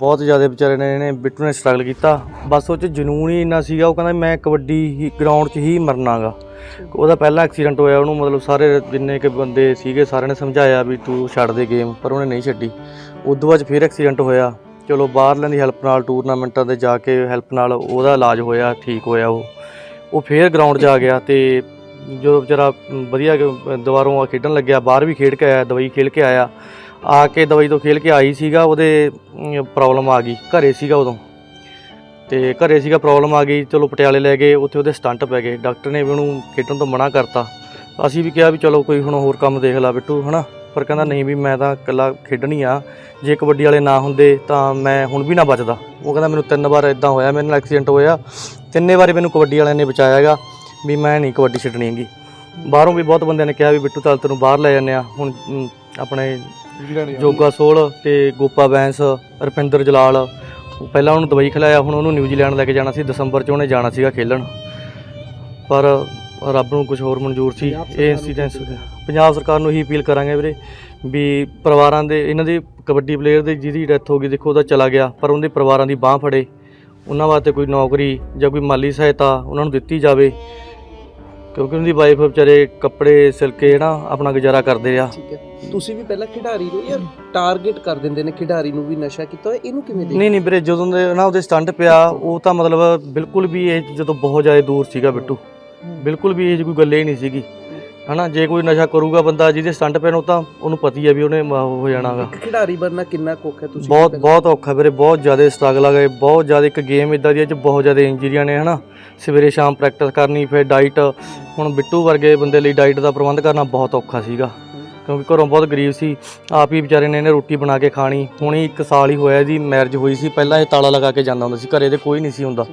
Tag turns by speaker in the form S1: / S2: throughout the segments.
S1: ਬਹੁਤ ਜ਼ਿਆਦਾ ਵਿਚਾਰੇ ਨੇ ਇਹਨੇ ਬਿੱਟੂ ਨੇ ਸਟਰਗਲ ਕੀਤਾ। ਬਸ ਉਹ ਚ ਜਨੂਨ ਹੀ ਇੰਨਾ ਸੀਗਾ, ਉਹ ਕਹਿੰਦਾ ਮੈਂ ਕਬੱਡੀ ਹੀ ਗਰਾਊਂਡ 'ਚ ਹੀ ਮਰਨਾਗਾ। ਉਹਦਾ ਪਹਿਲਾ ਐਕਸੀਡੈਂਟ ਹੋਇਆ, ਉਹਨੂੰ ਮਤਲਬ ਸਾਰੇ ਜਿੰਨੇ ਕਿ ਬੰਦੇ ਸੀਗੇ ਸਾਰਿਆਂ ਨੇ ਸਮਝਾਇਆ ਵੀ ਤੂੰ ਛੱਡ ਦੇ ਗੇਮ ਪਰ ਉਹਨੇ ਨਹੀਂ ਛੱਡੀ। ਉਦੋਂ ਬਾਅਦ ਫਿਰ ਐਕਸੀਡੈਂਟ ਹੋਇਆ। ਚਲੋ ਬਾਹਰਲਿਆਂ ਦੀ ਹੈਲਪ ਨਾਲ ਟੂਰਨਾਮੈਂਟਾਂ ਤੇ ਜਾ ਕੇ ਹੈਲਪ ਨਾਲ ਉਹਦਾ ਇਲਾਜ ਹੋਇਆ, ਠੀਕ ਹੋਇਆ ਉਹ। ਉਹ ਫੇਰ ਗਰਾਊਂਡ 'ਚ ਆ ਗਿਆ ਤੇ ਜਦੋਂ ਵਿਚਾਰਾ ਵਧੀਆ ਕ- ਦੁਬਾਰੋਂ ਆ ਖੇਡਣ ਲੱਗਿਆ, ਬਾਹਰ ਵੀ ਖੇਡ ਕੇ ਆਇਆ, ਦਵਾਈ ਖੇਡ ਕੇ ਆਇਆ। ਆ ਕੇ ਦਵਾਈ ਤੋਂ ਖੇਲ ਕੇ ਆਈ ਸੀਗਾ, ਉਹਦੇ ਪ੍ਰੋਬਲਮ ਆ ਗਈ, ਘਰੇ ਸੀਗਾ ਉਦੋਂ। ਤੇ ਘਰੇ ਸੀਗਾ ਪ੍ਰੋਬਲਮ ਆ ਗਈ, ਚਲੋ ਪਟਿਆਲੇ ਲੈ ਗਏ, ਉੱਥੇ ਉਹਦੇ ਸਟੰਟ ਪੈ ਗਏ। ਡਾਕਟਰ ਨੇ ਵੀ ਉਹਨੂੰ ਖੇਡਣ ਤੋਂ ਮਨਾ ਕਰਤਾ। ਅਸੀਂ ਵੀ ਕਿਹਾ ਵੀ ਚਲੋ ਕੋਈ ਹੁਣ ਹੋਰ ਕੰਮ ਦੇਖ ਲਾ ਬਿੱਟੂ, ਹਨਾ? ਪਰ ਕਹਿੰਦਾ, ਨਹੀਂ ਵੀ ਮੈਂ ਤਾਂ ਇਕੱਲਾ ਖੇਡਣੀ ਆ। ਜੇ ਕਬੱਡੀ ਵਾਲੇ ਨਾ ਹੁੰਦੇ ਤਾਂ ਮੈਂ ਹੁਣ ਵੀ ਨਾ ਬਚਦਾ। ਉਹ ਕਹਿੰਦਾ, ਮੈਨੂੰ ਤਿੰਨ ਵਾਰ ਇਦਾਂ ਹੋਇਆ, ਮੇਰੇ ਨਾਲ ਐਕਸੀਡੈਂਟ ਹੋਇਆ। ਤਿੰਨੇ ਵਾਰੀ ਮੈਨੂੰ ਕਬੱਡੀ ਵਾਲਿਆਂ ਨੇ ਬਚਾਇਆ ਹੈਗਾ ਵੀ ਮੈਂ ਨਹੀਂ ਕਬੱਡੀ ਛੱਡਣੀ ਹੈਗੀ। ਬਾਹਰੋਂ ਵੀ ਬਹੁਤ ਬੰਦਿਆਂ ਨੇ ਕਿਹਾ ਵੀ ਬਿੱਟੂ, ਚੱਲ ਤੈਨੂੰ ਬਾਹਰ ਲੈ ਜਾਂਦੇ ਆ। ਹੁਣ ਆਪਣੇ ਜੋਗਾ ਸੋਲ ਤੇ ਗੋਪਾ ਬੈਂਸ ਰੁਪਿੰਦਰ ਜਲਾਲ ਉਹ ਪਹਿਲਾਂ ਉਹਨੂੰ ਦਵਾਈ ਖਿਲਾਇਆ ਹੁਣ ਉਹਨੂੰ ਨਿਊਜ਼ੀਲੈਂਡ ਲੈ ਕੇ ਜਾਣਾ ਸੀ ਦਸੰਬਰ 'ਚ ਉਹਨੇ ਜਾਣਾ ਸੀਗਾ ਖੇਲਣ। ਪਰ ਰੱਬ ਨੂੰ ਕੁਝ ਹੋਰ ਮਨਜ਼ੂਰ ਸੀ ਇਹ ਇਨਸੀਡੈਂਸ ਹੋ ਗਿਆ ਪੰਜਾਬ ਸਰਕਾਰ ਨੂੰ ਇਹੀ ਅਪੀਲ ਕਰਾਂਗੇ ਵੀਰੇ ਵੀ ਪਰਿਵਾਰਾਂ ਦੇ ਇਹਨਾਂ ਦੇ ਕਬੱਡੀ ਪਲੇਅਰ ਦੀ ਜਿਹਦੀ ਡੈਥ ਹੋ ਗਈ ਦੇਖੋ ਉਹਦਾ ਚਲਾ ਗਿਆ ਪਰ ਉਹਦੇ ਪਰਿਵਾਰਾਂ ਦੀ ਬਾਹ ਫੜੇ। ਉਹਨਾਂ ਵਾਸਤੇ ਕੋਈ ਨੌਕਰੀ ਜਾਂ ਕੋਈ ਮਾਲੀ ਸਹਾਇਤਾ ਉਹਨਾਂ ਨੂੰ ਦਿੱਤੀ ਜਾਵੇ। ਕਿਉਂਕਿ ਉਹਦੀ ਵਾਈਫ ਵਿਚਾਰੇ ਕੱਪੜੇ ਸਿਲਕੇ ਨਾ ਆਪਣਾ ਗੁਜ਼ਾਰਾ ਕਰਦੇ ਆ।
S2: ਠੀਕ ਹੈ। ਤੁਸੀਂ ਵੀ ਪਹਿਲਾਂ ਖਿਡਾਰੀ ਨੂੰ ਜਾਂ ਟਾਰਗੇਟ ਕਰ ਦਿੰਦੇ ਨੇ ਖਿਡਾਰੀ ਨੂੰ ਵੀ ਨਸ਼ਾ ਕੀਤਾ ਹੋਇਆ ਇਹਨੂੰ ਕਿਵੇਂ ਦੇਖਦੇ?
S1: ਨਹੀਂ ਨਹੀਂ ਵੀਰੇ ਜਦੋਂ ਦੇ ਨਾ ਉਹਦੇ ਸਟੰਟ ਪਿਆ ਉਹ ਤਾਂ ਮਤਲਬ ਬਿਲਕੁਲ ਵੀ ਇਹ ਜਦੋਂ ਬਹੁਤ ਜ਼ਿਆਦਾ ਦੂਰ ਸੀਗਾ ਬਿੱਟੂ। ਬਿਲਕੁਲ ਵੀ ਇਹ ਕੋਈ ਗੱਲ ਹੀ ਨਹੀਂ ਸੀਗੀ। ਹਨਾ ਜੇ ਕੋਈ ਨਸ਼ਾ ਕਰੂਗਾ ਬੰਦਾ ਜਿਹਦੇ ਸਟੰਟ ਪੈਣ ਉਹ ਤਾਂ ਉਹਨੂੰ ਪਤੀ ਹੈ ਵੀ ਉਹਨੇ ਮ- ਉਹ ਹੋ ਜਾਣਾਗਾ।
S2: ਇੱਕ ਖਿਡਾਰੀ ਬਣਨਾ ਕਿੰਨਾ ਕੁੱਖ ਹੈ ਤੁਸੀਂ
S1: ਬਹੁਤ ਬਹੁਤ ਔਖਾ ਵੀਰੇ ਬਹੁਤ ਜ਼ਿਆਦਾ ਸਟਰਗਲ ਆ ਗਏ ਬਹੁਤ ਜ਼ਿਆਦਾ ਇੱਕ ਗੇਮ ਇਦਾਂ ਦੀ ਹੈ ਚ ਬਹੁਤ ਜ਼ਿਆਦਾ ਇੰਜਰੀਆਂ ਨੇ ਹਨਾ। ਸਵੇਰੇ ਸ਼ਾਮ ਪ੍ਰੈਕਟਿਸ ਕਰਨੀ ਫਿਰ ਡਾਈਟ ਹੁਣ ਬਿੱਟੂ ਵਰਗੇ ਬੰਦੇ ਲਈ ਡਾਈਟ ਦਾ ਪ੍ਰਬੰਧ ਕਰਨਾ ਬਹੁਤ ਔਖਾ ਸੀਗਾ। ਕਿਉਂਕਿ ਘਰੋਂ ਬਹੁਤ ਗਰੀਬ ਸੀ ਆਪ ਹੀ ਵਿਚਾਰੇ ਨੇ ਇਹਨੇ ਰੋਟੀ ਬਣਾ ਕੇ ਖਾਣੀ। ਹੁਣੀ ਇੱਕ ਸਾਲ ਹੀ ਹੋਇਆ ਇਹਦੀ ਮੈਰਿਜ ਹੋਈ ਸੀ ਪਹਿਲਾਂ ਇਹ ਤਾਲਾ ਲਗਾ ਕੇ ਜਾਂਦਾ ਹੁੰਦਾ ਸੀ ਘਰੇ ਤੇ ਕੋਈ ਨਹੀਂ ਸੀ ਹੁੰਦਾ।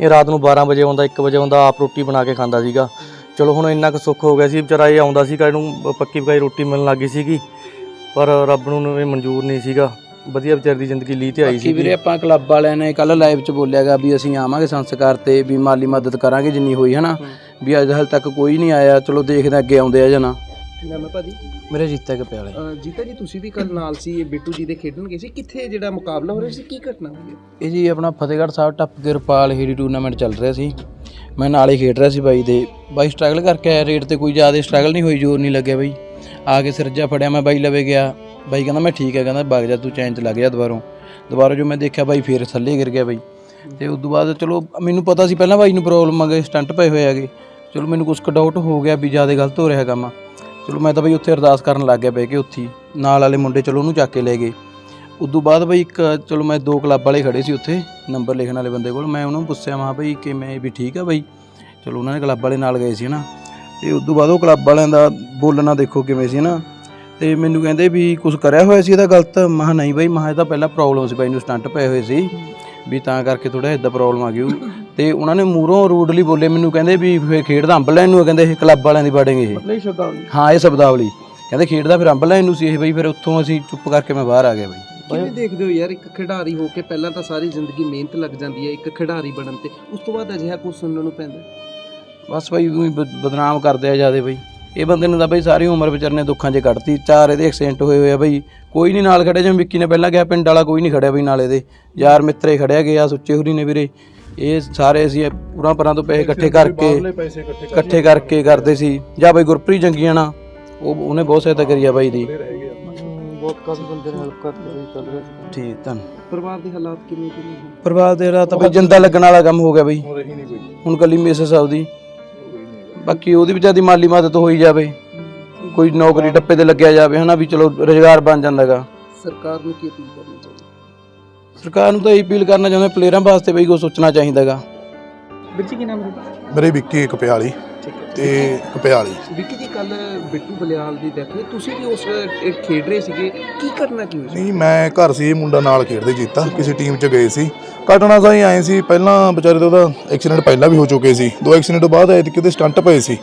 S1: ਇਹ ਰਾਤ ਨੂੰ 12 ਵਜੇ ਆਉਂਦਾ 1 ਵਜੇ ਆਉਂਦਾ ਆਪ ਰੋਟੀ ਬਣਾ ਕੇ ਖਾਂਦਾ ਸੀਗਾ। ਚਲੋ ਹੁਣ ਇੰਨਾ ਕੁ ਸੁੱਖ ਹੋ ਗਿਆ ਸੀ ਵਿਚਾਰਾ ਇਹ ਆਉਂਦਾ ਸੀਗਾ ਇਹਨੂੰ ਪੱਕੀ ਪਕਾਈ ਰੋਟੀ ਮਿਲਣ ਲੱਗੀ ਸੀਗੀ ਪਰ ਰੱਬ ਨੂੰ ਇਹ ਮਨਜ਼ੂਰ ਨਹੀਂ ਸੀਗਾ। ਵਧੀਆ ਵਿਚਾਰੀ ਦੀ ਜ਼ਿੰਦਗੀ ਲਈ ਤੇ ਆਈ
S3: ਬਾਕੀ ਵੀਰੇ
S1: ਸੀ
S3: ਆਪਾਂ ਕਲੱਬ ਵਾਲਿਆਂ ਨੇ ਕੱਲ ਲਾਈਵ 'ਚ ਬੋਲਿਆਗਾ ਵੀ ਅਸੀਂ ਆਵਾਂਗੇ ਸੰਸਕਾਰ ਤੇ ਵੀ ਮਾਲੀ ਮਦਦ ਕਰਾਂਗੇ ਜਿੰਨੀ ਹੋਈ ਹਨਾ? ਵੀ ਅੱਜ ਹਾਲ ਤੱਕ ਕੋਈ ਨਹੀਂ ਆਇਆ ਚਲੋ ਦੇਖਦੇ ਅੱਗੇ ਆਉਂਦੇ ਆ ਜਾਂ ਨਾ।
S2: ਕੀ ਨਾਮ ਹੈ ਭਾਜੀ?
S3: ਮੇਰੇ ਜੀਤਾ ਕੇ ਪਿਆਲੇ।
S2: ਅਹ ਜੀਤਾ ਜੀ ਤੁਸੀਂ ਵੀ ਕੱਲ ਨਾਲ ਸੀ ਇਹ ਬਿੱਟੂ ਜੀ ਦੇ ਖੇਡਣ ਗਏ ਸੀ। ਕਿੱਥੇ ਜਿਹੜਾ ਮੁਕਾਬਲਾ ਹੋ ਰਿਹਾ ਸੀ ਕੀ ਘਟਨਾ ਹੋਈ ਹੈ?
S3: ਇਹ ਜੀ ਆਪਣਾ ਫਤਿਹਗੜ੍ਹ ਸਾਹਿਬ ਟੱਪ ਕੇ ਰੁਪਾਲ ਹੀਰੀ ਟੂਰਨਾਮੈਂਟ ਚੱਲ ਰਿਹਾ ਸੀ। ਮੈਂ ਨਾਲ ਹੀ ਖੇਡ ਰਿਹਾ ਸੀ ਬਾਈ ਦੇ। ਬਾਈ ਸਟਰਗਲ ਕਰਕੇ ਆਇਆ ਰੇਟ ਤੇ ਕੋਈ ਜ਼ਿਆਦਾ ਸਟਰਗਲ ਨਹੀਂ ਹੋਈ ਜ਼ੋਰ ਨਹੀਂ ਲੱਗਿਆ ਬਾਈ। ਆ ਕੇ ਸਿਰਜਾ ਫੜਿਆ ਮੈਂ ਬਾਈ ਲਵੇ ਗਿਆ। ਬਾਈ ਕਹਿੰਦਾ ਮੈਂ ਠੀਕ ਹੈ ਕਹਿੰਦਾ ਵਗ ਜਾ ਤੂੰ ਚੈਨ ਚ ਲੱਗ ਜਾ ਦੁਬਾਰੋਂ। ਦੁਬਾਰਾ ਜੋ ਮੈਂ ਦੇਖਿਆ ਬਾਈ ਫੇਰ ਥੱਲੇ ਗਿਰ ਗਿਆ ਬਾਈ। ਤੇ ਉਸ ਤੋਂ ਬਾਅਦ ਚਲੋ ਮੈਨੂੰ ਪਤਾ ਸੀ ਪਹਿਲਾਂ ਬਾਈ ਨੂੰ ਪ੍ਰੋਬਲਮ ਆ ਗਈ ਸਟੰਟ ਪਏ ਹੋਏ ਹੈਗੇ। ਚਲੋ ਮੈਨੂੰ ਕੁਝ ਡਾਊਟ ਹੋ ਗਿਆ ਵੀ ਜ਼ਿਆਦਾ ਗਲਤ ਹੋ ਰਿਹਾ ਕੰਮ। ਚਲੋ ਮੈਂ ਤਾਂ ਬਈ ਉੱਥੇ ਅਰਦਾਸ ਕਰਨ ਲੱਗ ਗਿਆ ਬਹਿ ਕੇ ਉੱਥੇ ਹੀ। ਨਾਲ ਵਾਲੇ ਮੁੰਡੇ ਚਲੋ ਉਹਨੂੰ ਚੱਕ ਕੇ ਲੈ ਗਏ। ਉਦੋਂ ਬਾਅਦ ਬਈ ਇੱਕ ਚਲੋ ਮੈਂ ਦੋ ਕਲੱਬ ਵਾਲੇ ਖੜੇ ਸੀ ਉੱਥੇ, ਨੰਬਰ ਲਿਖਣ ਵਾਲੇ ਬੰਦੇ ਕੋਲ। ਮੈਂ ਉਹਨਾਂ ਨੂੰ ਪੁੱਛਿਆ, ਮਾ ਬਈ ਕਿਵੇਂ ਵੀ ਠੀਕ ਆ ਬਈ। ਚਲੋ ਉਹਨਾਂ ਨੇ ਕਲੱਬ ਵਾਲੇ ਨਾਲ ਗਏ ਸੀ ਹਨਾ। ਤੇ ਉਦੋਂ ਬਾਅਦ ਉਹ ਕਲੱਬ ਵਾਲਿਆਂ ਦਾ ਬੋਲਣਾ ਦੇਖੋ ਕਿਵੇਂ ਸੀ ਹਨਾ। ਤੇ ਮੈਨੂੰ ਕਹਿੰਦੇ ਵੀ ਕੁਝ ਕਰਿਆ ਹੋਇਆ ਸੀ ਇਹਦਾ ਗਲਤ? ਮਹਾ ਨਹੀਂ ਬਈ ਮਹਾ ਇਹ ਤਾਂ ਪਹਿਲਾਂ ਪ੍ਰੋਬਲਮ ਸੀ ਬਾਈ ਨੂੰ ਸਟੰਟ ਪਏ ਹੋਏ ਸੀ। ਵੀ ਤਾਂ ਕਰਕੇ ਥੋੜਾ ਇਦਾਂ ਪ੍ਰੋਬਲਮ ਆ ਗਈ ਉਹ। ਤੇ ਉਹਨਾਂ ਨੇ ਮੂਹਰੋਂ ਰੂਡਲੀ ਬੋਲੇ ਮੈਨੂੰ ਕਹਿੰਦੇ ਵੀ ਫੇਰ ਖੇਡਦਾ ਅੰਬ ਲੈਣ ਨੂੰ ਆ, ਕਹਿੰਦੇ ਇਹ ਕਲੱਬ ਵਾਲਿਆਂ ਦੀ ਬਾੜੇਗੇ ਇਹ।
S2: ਸ਼ਬਦਾਵਲੀ।
S3: ਹਾਂ ਇਹ ਸ਼ਬਦਾਵਲੀ। ਕਹਿੰਦੇ ਖੇਡਦਾ ਫਿਰ ਅੰਬ ਲੈਣ ਨੂੰ ਸੀ ਇਹ ਬਈ ਫਿਰ ਉੱਥੋਂ ਅਸੀਂ ਚੁੱਪ ਕਰਕੇ ਮੈਂ ਬਾਹਰ ਆ ਗਿਆ ਬਈ।
S2: ਕਿਵੇਂ ਦੇਖਦੇ ਹੋ ਯਾਰ ਇੱਕ ਖਿਡਾਰੀ ਹੋ ਕੇ ਪਹਿਲਾਂ ਤਾਂ ਸਾਰੀ ਜ਼ਿੰਦਗੀ ਮਿਹਨਤ ਲੱਗ ਜਾਂਦੀ ਹੈ ਇੱਕ ਖਿਡਾਰੀ ਬਣਨ ਤੇ। ਉਸ ਤੋਂ ਬਾਅਦ ਅਜਿਹਾ ਕੁਝ ਸੁਣਨ ਨੂੰ ਪੈਂਦਾ
S3: ਬਸ ਬਈ ਊਂ ਹੀ ਬ- ਬਦਨਾਮ ਕਰਦੇ ਆ ਜਿਆਦੇ ਬਈ। ਇਹ ਬੰਦੇ ਨੂੰ ਤਾਂ ਬਈ ਸਾਰੀ ਉਮਰ ਵਿਚਾਰੇ ਨੇ ਦੁੱਖਾਂ 'ਚ ਕੱਢਤੀ। ਚਾਰ ਇਹਦੇ ਐਕਸੀਡੈਂਟ ਹੋਏ ਹੋਏ ਆ ਬਈ। ਕੋਈ ਨਹੀਂ ਨਾਲ ਖੜਿਆ ਜਿਵੇਂ ਵਿੱਕੀ ਨੇ ਪਹਿਲਾਂ ਕਿਹਾ ਪਿੰਡ ਵਾਲਾ ਕੋਈ ਨਹੀਂ ਖੜਿਆ ਬਈ ਨਾਲ ਇਹਦੇ। ਯਾਰ ਮਿੱਤਰੇ ਖੜਿਆ ਗਿਆ ਸੁੱਚੇ ਹੁਰੀ ਨੇ ਵੀਰੇ। ਇਹ ਸਾਰੇ ਅਸੀਂ ਪੂਰਾ ਪਰਾਂ ਤੋਂ ਪੈਸੇ ਇਕੱਠੇ ਕਰਕੇ ਇਕੱਠੇ ਕਰਕੇ ਕਰਦੇ ਸੀ। ਜਾਂ ਬਈ ਗੁਰਪ੍ਰੀਤ ਜੰਗੀਆਂ ਨਾ ਉਹ ਉਹਨੇ ਬਹੁਤ ਸਹਾਇਤਾ ਕਰੀ ਆ ਬਾਈ ਦੀ।
S1: ਬਹੁਤ ਕਾਫੀ ਬੰਦੇ ਨੇ ਹੈਲਪ ਕਰਕੇ ਚੱਲ ਰਿਹਾ ਸੀ।
S3: ਠੀਕ ਧੰਨ।
S2: ਪਰਿਵਾਰ ਦੇ ਹਾਲਾਤ ਕਿਵੇਂ ਕਿਵੇਂ ਹਨ
S3: ਪਰਿਵਾਰ ਦੇ ਬਈ ਜਿੰਦਾ ਲੱਗਣ ਵਾਲਾ ਕੰਮ ਹੋ ਗਿਆ ਬਈ। ਹੁਣ ਕੱਲੀ ਮਿਸਿਸ ਆਉਦੀ ਬਾਕੀ ਉਹਦੀ ਵਿਚਾਰੀ ਮਾਲੀ ਮਦਦ ਹੋਈ ਜਾਵੇ। ਕੋਈ ਨੌਕਰੀ ਟੱਪੇ ਤੇ ਲੱਗਿਆ ਜਾਵੇ ਹਨਾ ਵੀ ਚਲੋ ਰੋਜ਼ਗਾਰ ਬਣ ਜਾਂਦਾਗਾ।
S2: ਸਰਕਾਰ ਨੂੰ ਕੀ ਅਪੀਲ ਕਰਨੀ ਚਾਹੀਦੀ?
S3: ਸਰਕਾਰ ਨੂੰ ਤਾਂ ਇਹ ਅਪੀਲ ਕਰਨਾ ਚਾਹੁੰਦੇ ਪਲੇਅਰਾਂ ਵਾਸਤੇ ਬਈ ਕੁਛ ਸੋਚਣਾ ਚਾਹੀਦਾਗਾ।
S2: ਬਿੱਟੀ ਕੀ ਨਾਮ ਹੈ
S4: ਮੇਰੇ ਵਿੱਕੀ ਕਪਿਆਲੀ
S2: ਠੀਕ ਹੈ।
S4: ਤੇ ਕਪਿਆਲੀ
S2: ਵਿੱਕੀ ਜੀ ਕੱਲ ਬਿੱਟੂ ਬਲਿਆਲ ਦੀ ਡੈਥ ਹੋਈ। ਤੁਸੀਂ ਵੀ ਉਸ ਵੇਲੇ ਖੇਡ ਰਹੇ ਸੀਗੇ। ਕੀ ਕਰਨਾ ਕੀ ਹੋਇਆ?
S4: ਨਹੀਂ ਮੈਂ ਘਰ ਸੀ ਇਹ ਮੁੰਡਾ ਨਾਲ ਖੇਡਦੇ ਜੀਤਾ। ਕਿਸੇ ਟੀਮ 'ਚ ਗਏ ਸੀ। ਘਟਨਾ ਸਾਈ ਆਏ ਸੀ। ਪਹਿਲਾਂ ਵਿਚਾਰੇ ਦਾ ਉਹਦਾ ਐਕਸੀਡੈਂਟ ਪਹਿਲਾਂ ਵੀ ਹੋ ਚੁੱਕੇ ਸੀ। ਦੋ ਐਕਸੀਡੈਂਟ ਤੋਂ ਬਾਅਦ ਐਤਕੀ ਉਹਦੇ ਸਟੰਟ ਪਏ ਸੀ।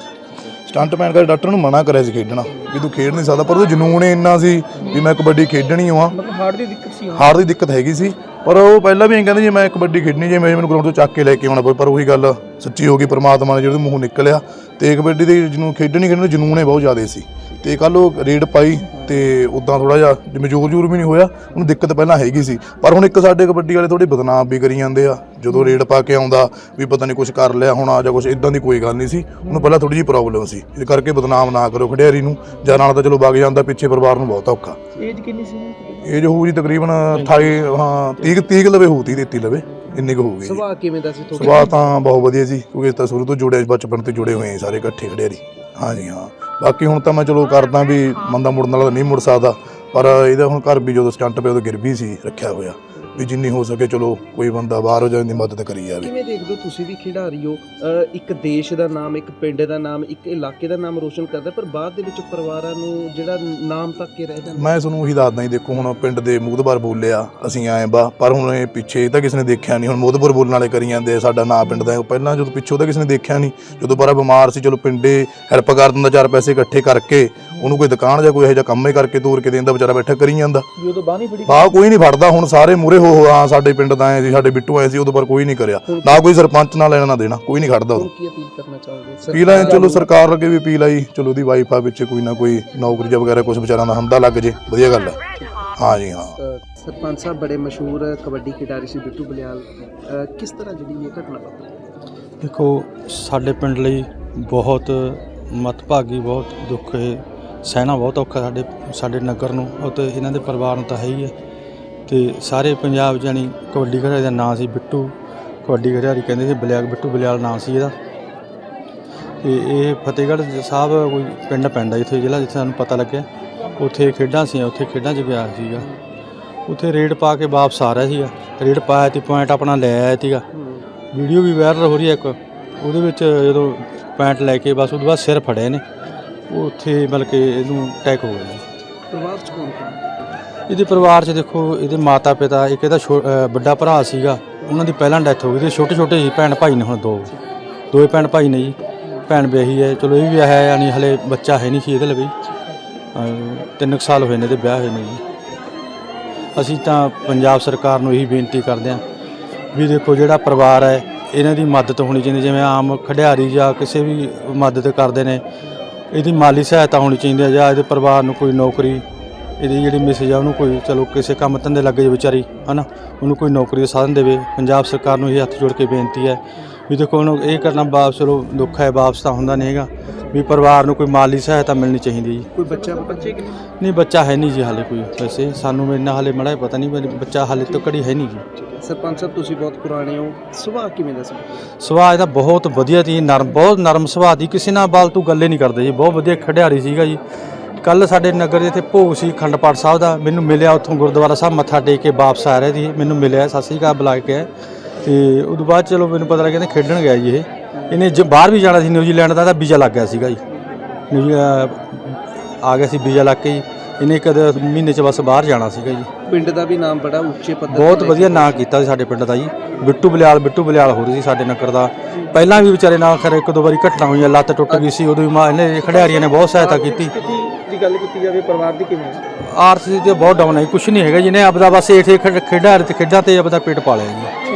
S4: ਸਟੰਟ ਪੈਣ ਕਰਕੇ ਡਾਕਟਰ ਨੂੰ ਮਨਾ ਕਰਿਆ ਸੀ ਖੇਡਣਾ ਵੀ ਤੂੰ ਖੇਡ ਨਹੀਂ ਸਕਦਾ ਪਰ ਉਹਦਾ ਜਨੂਨ ਹੀ ਇੰਨਾ ਸੀ ਵੀ ਮੈਂ ਕਬੱਡੀ ਖੇਡਣੀ ਹਾਂ
S2: ਮਤਲਬ ਹਾਰਟ ਦੀ ਦਿੱਕਤ ਸੀ
S4: ਹਾਰ ਦੀ ਦਿੱਕਤ ਹੈਗੀ ਸੀ ਪਰ ਉਹ ਪਹਿਲਾਂ ਵੀ ਐਂ ਕਹਿੰਦੇ ਜੀ ਮੈਂ ਕਬੱਡੀ ਖੇਡਣੀ ਜੇ ਮੈਨੂੰ ਗਰਾਊਂਡ ਤੋਂ ਚੱਕ ਕੇ ਲੈ ਕੇ ਆਉਣਾ ਪਵੇ ਪਰ ਉਹੀ ਗੱਲ ਸੱਚੀ ਹੋ ਗਈ ਪਰਮਾਤਮਾ ਨੇ ਜਿਹਦੇ ਮੂੰਹੋਂ ਨਿਕਲਿਆ। ਤੇ ਕਬੱਡੀ ਦੀ ਜਿਹਨੂੰ ਖੇਡਣੀ ਖੇਡਣੀ ਜਨੂਨ ਹੀ ਬਹੁਤ ਜ਼ਿਆਦਾ ਸੀ। ਤੇ ਕੱਲ ਉਹ ਰੇਡ ਪਾਈ ਤੇ ਉਦਾਂ ਥੋੜਾ ਜਿਹਾ ਜਿਵੇਂ ਜ਼ੋਰ ਜ਼ੋਰ ਵੀ ਨਹੀਂ ਹੋਇਆ ਉਹਨੂੰ ਦਿੱਕਤ ਪਹਿਲਾਂ ਹੈਗੀ ਸੀ। ਪਰ ਹੁਣ ਇੱਕ ਸਾਡੇ ਕਬੱਡੀ ਵਾਲੇ ਥੋੜੇ ਬਦਨਾਮ ਵੀ ਕਰੀ ਜਾਂਦੇ ਆ। ਜਦੋਂ ਰੇਡ ਪਾ ਕੇ ਆਉਂਦਾ ਵੀ ਪਤਾ ਨਹੀਂ ਕੁਝ ਕਰ ਲਿਆ ਹੋਣਾ ਜਾਂ ਕੁਝ ਇਦਾਂ ਦੀ ਕੋਈ ਗੱਲ ਨਹੀਂ ਸੀ। ਉਹਨੂੰ ਪਹਿਲਾਂ ਥੋੜੀ ਜਿਹੀ ਪ੍ਰੋਬਲਮ ਸੀ। ਇਸ ਕਰਕੇ ਬਦਨਾਮ ਨਾ ਕਰੋ ਖਿਡਾਰੀ ਨੂੰ। ਜਾਂ ਨਾਲ ਤਾਂ ਚਲੋ ਵਗ ਜਾਂਦਾ ਪਿੱਛੇ ਪਰਿਵਾਰ ਨੂੰ ਬਹੁਤ ਔਖਾ।
S2: ਏਜ ਕਿੰਨੀ ਸੀ?
S4: ਏਜ ਹੋਊ ਜੀ ਤਕਰੀਬਨ 28 ਹਾਂ 30 30 ਲਵੇ ਹੋਊ 30 33 ਲਵੇ। ਇੰਨੀ ਕੁ ਹੋਊਗੀ। ਜੀ
S2: ਸੁਭਾਅ ਕਿਵੇਂ ਦਾ ਸੀ ਤੁਹਾਡਾ?
S4: ਸੁਭਾਅ ਤਾਂ ਬਹੁਤ ਵਧੀਆ ਸੀ ਕਿਉਂਕਿ ਤਾਂ ਸ਼ੁਰੂ ਤੋਂ ਜੁੜੇ ਬਚਪਨ ਤੋਂ ਜੁੜੇ ਹੋਏ ਹਾਂ ਸਾਰੇ ਇਕੱਠੇ ਖੜਿਆਰੀ ਹਾਂਜੀ ਹਾਂ। ਬਾਕੀ ਹੁਣ ਤਾਂ ਮੈਂ ਚਲੋ ਕਰਦਾ ਵੀ ਮੰਦਾ ਮੁੜਨ ਵਾਲਾ ਨਹੀਂ ਮੁੜ ਸਕਦਾ ਪਰ ਇਹਦਾ ਹੁਣ ਘਰ ਵੀ ਜਦੋਂ ਸਟੰਟ ਪਿਆ ਉਦੋਂ ਗਿਰ ਵੀ ਸੀ ਰੱਖਿਆ ਹੋਇਆ। ਵੀ ਜਿੰਨੀ ਹੋ ਸਕੇ ਚਲੋ ਕੋਈ ਬੰਦਾ ਬਾਹਰ ਹੋ ਜਾਣ ਦੀ ਮਦਦ ਕਰੀ ਜਾਵੇ।
S2: ਕਿਵੇਂ ਦੇਖਦੇ ਹੋ ਤੁਸੀਂ ਵੀ ਖਿਡਾਰੀ ਹੋ? ਅਹ ਇੱਕ ਦੇਸ਼ ਦਾ ਨਾਮ ਇੱਕ ਪਿੰਡ ਦਾ ਨਾਮ ਇੱਕ ਇਲਾਕੇ ਦਾ ਨਾਮ ਰੋਸ਼ਨ ਕਰਦਾ ਪਰ ਬਾਅਦ ਦੇ ਵਿੱਚ ਪਰਿਵਾਰਾਂ ਨੂੰ ਜਿਹੜਾ ਨਾਮ ਤੱਕ ਕੇ ਰਹਿ ਜਾਂਦਾ।
S4: ਮੈਂ ਤੁਹਾਨੂੰ ਉਹੀ ਦੱਸਦਾ ਜੀ ਦੇਖੋ ਹੁਣ ਪਿੰਡ ਦੇ ਮੂਦਬਾਰ ਬੋਲਿਆ ਅਸੀਂ ਆਏ ਬਾ ਪਰ ਹੁਣ ਇਹ ਪਿੱਛੇ ਇਹ ਤਾਂ ਕਿਸੇ ਨੇ ਦੇਖਿਆ ਨਹੀਂ ਹੁਣ ਮੂਦਬਾਰ ਬੋਲਣ ਵਾਲੇ ਕਰੀ ਜਾਂਦੇ ਆ, ਸਾਡਾ ਨਾਂ ਪਿੰਡ ਦਾ ਹੈ। ਪਹਿਲਾਂ ਜਦੋਂ ਪਿੱਛੋਂ ਤਾਂ ਕਿਸੇ ਨੇ ਦੇਖਿਆ ਨਹੀਂ ਜਦੋਂ ਬਾਰਾ ਬਿਮਾਰ ਸੀ ਚਲੋ ਪਿੰਡੇ ਹੈਲਪ ਕਰ ਦਿੰਦਾ ਚਾਰ ਪੈਸੇ ਇਕੱਠੇ ਕਰਕੇ ਉਹਨੂੰ ਕੋਈ ਦੁਕਾਨ ਜਾਂ ਕੋਈ ਇਹੋ ਜਿਹਾ ਕੰਮ ਹੀ ਕਰਕੇ ਤੋਰ ਕੇ ਦੇਂਦਾ ਵਿਚਾਰਾ ਬੈਠਾ ਕਰੀ ਜਾਂਦਾ।
S3: ਵੀ ਉਦੋਂ ਬਾਹ ਨਹੀਂ ਫੜੀ।
S4: ਬਾਹ ਕੋਈ ਨਹੀਂ ਫੜਦਾ ਹੁਣ ਸਾਰੇ ਮੂਰੇ ਹੋ ਹੋ ਸਾਡੇ ਪਿੰਡ ਦਾ ਆਏ ਸੀ ਸਾਡੇ ਬਿੱਟੂ ਆਏ ਸੀ ਉਦੋਂ ਪਰ ਕੋਈ ਨਹੀਂ ਕਰਿਆ। ਨਾ ਕੋਈ ਸਰਪੰਚ ਨਾਲ ਲੈਣਾ ਨਾ ਦੇਣਾ ਕੋਈ ਨਹੀਂ ਖੜਦਾ ਉਦੋਂ।
S2: ਕੀ ਅਪੀਲ ਕਰਨਾ ਚਾਹੋਗੇ? ਸਰ
S4: ਅਪੀਲ ਹੈ ਚਲੋ ਸਰਕਾਰ ਅੱਗੇ ਵੀ ਅਪੀਲ ਆਈ ਚਲੋ ਉਹਦੀ ਵਾਈਫ ਆ ਵਿੱਚ ਕੋਈ ਨਾ ਕੋਈ ਨੌਕਰੀ ਜਾਂ ਵਗੈਰਾ ਕੁਝ ਵਿਚਾਰਾਂ ਦਾ ਹੰਦਾ ਲੱਗ ਜੇ ਵਧੀਆ ਗੱਲ ਹੈ ਹਾਂ ਜੀ ਹਾਂ।
S2: ਸਰਪੰਚ ਸਾਹਿਬ ਬੜੇ ਮਸ਼ਹੂਰ ਕਬੱਡੀ ਖਿਡਾਰੀ ਸੀ ਬਿੱਟੂ ਬਲਿਆਲ। ਕਿਸ ਤਰ੍ਹਾਂ ਜਿਹੜੀ ਇਹ ਘਟਨਾ ਵਾਪਰੀ?
S5: ਦੇਖੋ ਸਾਡੇ ਪਿੰਡ ਲਈ ਬਹੁਤ ਮਤਭਾਗੀ ਬਹੁਤ ਦੁੱਖ ਹੈ। ਸਹਿਣਾ ਬਹੁਤ ਔਖਾ ਸਾਡੇ ਸਾਡੇ ਨਗਰ ਨੂੰ ਅਤੇ ਇਹਨਾਂ ਦੇ ਪਰਿਵਾਰ ਨੂੰ ਤਾਂ ਹੈ ਹੀ ਹੈ। ਤੇ ਸਾਰੇ ਪੰਜਾਬ ਜਾਨੀ ਕਬੱਡੀ ਖਿਡਾਰੀ ਦਾ ਨਾਂ ਸੀ ਬਿੱਟੂ। ਕਬੱਡੀ ਖਿਡਾਰੀ ਕਹਿੰਦੇ ਸੀ ਬਲਿਆਲ ਬਿੱਟੂ ਬਲਿਆਲ ਨਾਂ ਸੀ ਇਹਦਾ। ਤੇ ਇਹ ਫਤਿਹਗੜ੍ਹ ਸਾਹਿਬ ਕੋਈ ਪਿੰਡ ਪੈਂਦਾ ਜਿੱਥੇ ਜ਼ਿਲ੍ਹਾ ਜਿੱਥੇ ਸਾਨੂੰ ਪਤਾ ਲੱਗਿਆ। ਉੱਥੇ ਖੇਡਾਂ ਸੀ, ਉੱਥੇ ਖੇਡਾਂ 'ਚ ਗਿਆ ਸੀਗਾ। ਉੱਥੇ ਰੇਡ ਪਾ ਕੇ ਵਾਪਸ ਆ ਰਿਹਾ ਸੀਗਾ। ਰੇਡ ਪਾਇਆ ਤੇ ਪੁਆਇੰਟ ਆਪਣਾ ਲੈ ਆਇਆ ਸੀਗਾ। ਵੀਡੀਓ ਵੀ ਵਾਇਰਲ ਹੋ ਰਹੀ ਹੈ ਇੱਕ। ਉਹਦੇ ਵਿੱਚ ਜਦੋਂ ਪੁਆਇੰਟ ਲੈ ਕੇ ਬਸ ਉਹਦੇ ਬਾਅਦ ਸਿਰ ਫੜਿਆ ਨੇ। ਉਹ ਉੱਥੇ ਮਤਲਬ ਕਿ ਇਹਨੂੰ ਅਟੈਕ ਹੋ ਗਿਆ।
S2: ਪਰਿਵਾਰ ਚ ਕੌਣ ਕੌਣ?
S5: ਇਹਦੇ ਪਰਿਵਾਰ 'ਚ ਦੇਖੋ, ਇਹਦੇ ਮਾਤਾ ਪਿਤਾ ਇੱਕ ਇਹਦਾ ਛੋ- ਅਹ ਵੱਡਾ ਭਰਾ ਸੀਗਾ, ਉਹਨਾਂ ਦੀ ਪਹਿਲਾਂ ਡੈਥ ਹੋ ਗਈ ਤੇ ਛੋਟੇ ਛੋਟੇ ਸੀ, ਭੈਣ ਭਾਈ ਨੇ ਹੁਣ ਦੋ। ਦੋਏ ਭੈਣ ਭਾਈ ਨੇ ਜੀ, ਭੈਣ ਵਿਆਹੀ ਹੈ, ਚਲੋ ਇਹ ਵੀ ਵਿਆਹਿਆ ਹੈ, ਯਾਨੀ ਹਲੇ ਬੱਚਾ ਹੈ ਨਹੀਂ ਸੀ ਇਹਦੇ ਲਈ ਵੀ। ਅਹ ਤਿੰਨ ਕੁ ਸਾਲ ਹੋਏ ਨੇ ਇਹਦੇ ਵਿਆਹ ਹੋਏ ਨੇ ਜੀ। ਅਸੀਂ ਤਾਂ ਪੰਜਾਬ ਸਰਕਾਰ ਨੂੰ ਇਹੀ ਬੇਨਤੀ ਕਰਦੇ ਹਾਂ ਵੀ ਦੇਖੋ ਜਿਹੜਾ ਪਰਿਵਾਰ ਹੈ, ਇਹਨਾਂ ਦੀ ਮਦਦ ਹੋਣੀ ਚਾਹੀਦੀ, ਜਿਵੇਂ ਆਮ ਖਿਡਾਰੀ ਜਾਂ ਕਿਸੇ ਵੀ ਮਦਦ ਕਰਦੇ ਨੇ, ਇਹਦੀ ਮਾਲੀ ਸਹਾਇਤਾ ਹੋਣੀ ਚਾਹੀਦੀ ਹੈ ਜਾਂ ਇਹਦੇ ਪਰਿਵਾਰ ਨੂੰ ਕੋਈ ਨੌਕਰੀ ਇਹਦੀ ਜਿਹੜੀ ਮਿਸਜ ਆ ਉਹਨੂੰ ਕੋਈ ਚਲੋ ਕਿਸੇ ਕੰਮ ਧੰਦੇ ਲੱਗੇ ਜੇ ਵਿਚਾਰੀ ਹਨਾ? ਉਹਨੂੰ ਕੋਈ ਨੌਕਰੀ ਦਾ ਸਾਧਨ ਦੇਵੇ। ਪੰਜਾਬ ਸਰਕਾਰ ਨੂੰ ਇਹ ਹੱਥ ਜੋੜ ਕੇ ਬੇਨਤੀ ਹੈ ਵੀ ਦੇਖੋ ਉਹਨੂੰ ਇਹ ਕਰਨਾ ਵਾਪਸ ਚਲੋ ਦੁੱਖ ਹੈ ਵਾਪਸ ਤਾਂ ਹੁੰਦਾ ਨਹੀਂ ਹੈਗਾ। ਵੀ ਪਰਿਵਾਰ ਨੂੰ ਕੋਈ ਮਾਲੀ ਸਹਾਇਤਾ ਮਿਲਣੀ ਚਾਹੀਦੀ ਜੀ।
S2: ਕੋਈ ਬੱਚਾ ਬੱਚੇ ਕਿ
S5: ਨਹੀਂ? ਬੱਚਾ ਹੈ ਨਹੀਂ ਜੀ ਹਾਲੇ ਕੋਈ ਵੈਸੇ। ਸਾਨੂੰ ਇੰਨਾ ਹਾਲੇ ਮੜਾ ਪਤਾ ਨਹੀਂ ਪਰ ਬੱਚਾ ਹਾਲੇ ਤੱਕ ਹੀ ਹੈ ਨਹੀਂ ਜੀ।
S2: ਸਰਪੰਚ ਸਾਹਿਬ ਤੁਸੀਂ ਬਹੁਤ ਪੁਰਾਣੇ ਹੋ। ਸੁਭਾਅ ਕਿਵੇਂ ਦਾ ਸੀ?
S5: ਸੁਭਾਅ ਇਹਦਾ ਬਹੁਤ ਵਧੀਆ ਸੀ। ਨਰਮ ਬਹੁਤ ਨਰਮ ਸੁਭਾਅ ਦੀ ਕਿਸੇ ਨਾਲ ਬਾਲ ਤੂੰ ਗੱਲੇ ਨਹੀਂ ਕਰਦੇ ਜੀ। ਬਹੁਤ ਵਧੀਆ ਖਿਡਾਰੀ ਸੀਗਾ ਜੀ। ਕੱਲ ਸਾਡੇ ਨਗਰ ਦੇ ਇੱਥੇ ਭੋਗ ਸੀ ਖੰਡ ਪਾਠ ਸਾਹਿਬ ਦਾ ਮੈਨੂੰ ਮਿਲਿਆ ਉੱਥੋਂ ਗੁਰਦੁਆਰਾ ਸਾਹਿਬ ਮੱਥਾ ਟੇਕ ਕੇ ਵਾਪਸ ਆ ਰਿਹਾ ਸੀ, ਮੈਨੂੰ ਮਿਲਿਆ, ਸਤਿ ਸ੍ਰੀ ਅਕਾਲ ਬੁਲਾ ਕੇ ਆਇਆ। ਤੇ ਉਦੋਂ ਬਾਅਦ ਚਲੋ ਮੈਨੂੰ ਪਤਾ ਲੱਗਿਆ ਕਹਿੰਦੇ ਖੇਡਣ ਗਿਆ ਜੀ ਇਹ। ਇਹਨੇ ਜ ਬਾਹਰ ਵੀ ਜਾਣਾ ਸੀ ਨਿਊਜ਼ੀਲੈਂਡ ਦਾ, ਤਾਂ ਵੀਜ਼ਾ ਲੱਗ ਗਿਆ ਸੀਗਾ ਜੀ। ਨਿਊਜ਼ੀ ਆ ਗਿਆ ਸੀ ਵੀਜ਼ਾ ਲੱਗ ਕੇ ਜੀ। ਇਹਨੇ ਕਦੇ ਮਹੀਨੇ ਚ ਬਸ ਬਾਹਰ ਜਾਣਾ ਸੀਗਾ ਜੀ।
S2: ਪਿੰਡ ਦਾ ਵੀ ਨਾਮ ਬੜਾ ਉੱਚੇ ਪੱਧਰ ਤੇ
S5: ਬਹੁਤ
S2: ਲੈ
S5: ਵਧੀਆ ਨਾਂ ਕੀਤਾ ਸੀ ਸਾਡੇ ਪਿੰਡ ਦਾ ਜੀ। ਬਿੱਟੂ ਬਲਿਆਲ ਬਿੱਟੂ ਬਲਿਆਲ ਹੋ ਰਹੀ ਸੀ ਸਾਡੇ ਨਗਰ ਦਾ। ਪਹਿਲਾਂ ਵੀ ਵਿਚਾਰੇ ਨਾਲ ਖਰੇ ਇੱਕ ਦੋ ਵਾਰੀ ਘਟਨਾ ਹੋਈਆਂ ਲੱਤ ਟੁੱਟ ਗਈ ਸੀ ਉਦੋਂ ਵੀ ਮਾਂ ਇਹਨੇ ਖਿਡਾਰੀਆਂ ਨੇ ਬਹੁਤ ਸਹਾਇਤਾ ਕੀਤੀ।
S2: ਸਥਿਤੀ ਦੀ ਗੱਲ ਕੀਤੀ ਜਾਵੇ ਪਰਿਵਾਰ ਦੀ ਕਿਵੇਂ? ਹੈ?
S5: ਤੇ ਬਹੁਤ ਡਾਊਨ ਹੈ ਕੁਝ ਨਹੀਂ ਹੈਗਾ ਜਿਹਨੇ ਆਪਦਾ ਬਸ ਇਹ ਖੇਡਾਂ ਤੇ ਖੇਡਾਂ ਤੇ ਆਪਦਾ ਪੇਟ ਪਾਲਿਆ ਜੀ।